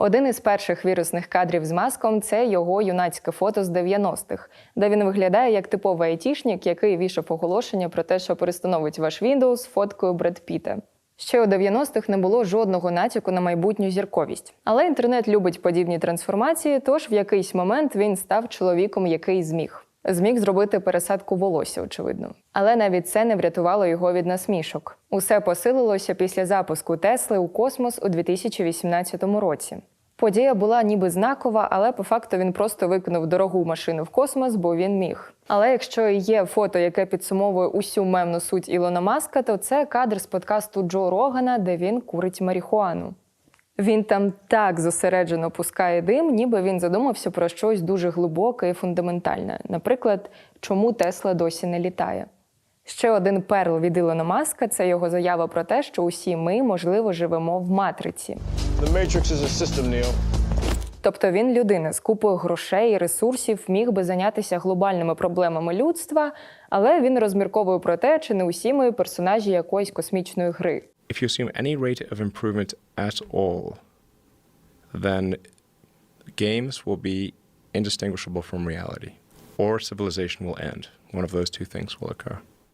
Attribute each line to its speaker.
Speaker 1: Один із перших вірусних кадрів з маском це його юнацьке фото з 90-х, де він виглядає як типовий айтішнік, який вішав оголошення про те, що перестановить ваш Windows фоткою Бред Піта. Ще у 90-х не було жодного натяку на майбутню зірковість. Але інтернет любить подібні трансформації, тож в якийсь момент він став чоловіком, який зміг. Зміг зробити пересадку волосся, очевидно. Але навіть це не врятувало його від насмішок. Усе посилилося після запуску Тесли у космос у 2018 році. Подія була ніби знакова, але по факту він просто викинув дорогу машину в космос, бо він міг. Але якщо є фото, яке підсумовує усю мемну суть Ілона Маска, то це кадр з подкасту Джо Рогана, де він курить марихуану. Він там так зосереджено пускає дим, ніби він задумався про щось дуже глибоке і фундаментальне. Наприклад, чому Тесла досі не літає. Ще один перл від Ілона Маска це його заява про те, що усі ми, можливо, живемо в матриці.
Speaker 2: The Matrix is a system, Neo.
Speaker 1: Тобто він людина з купою грошей і ресурсів міг би зайнятися глобальними проблемами людства, але він розмірковує про те, чи не усі ми персонажі якоїсь космічної гри.
Speaker 3: If you assume any rate of improvement at all, then games will be indistinguishable from reality, or civilization will end. One of those two things will occur.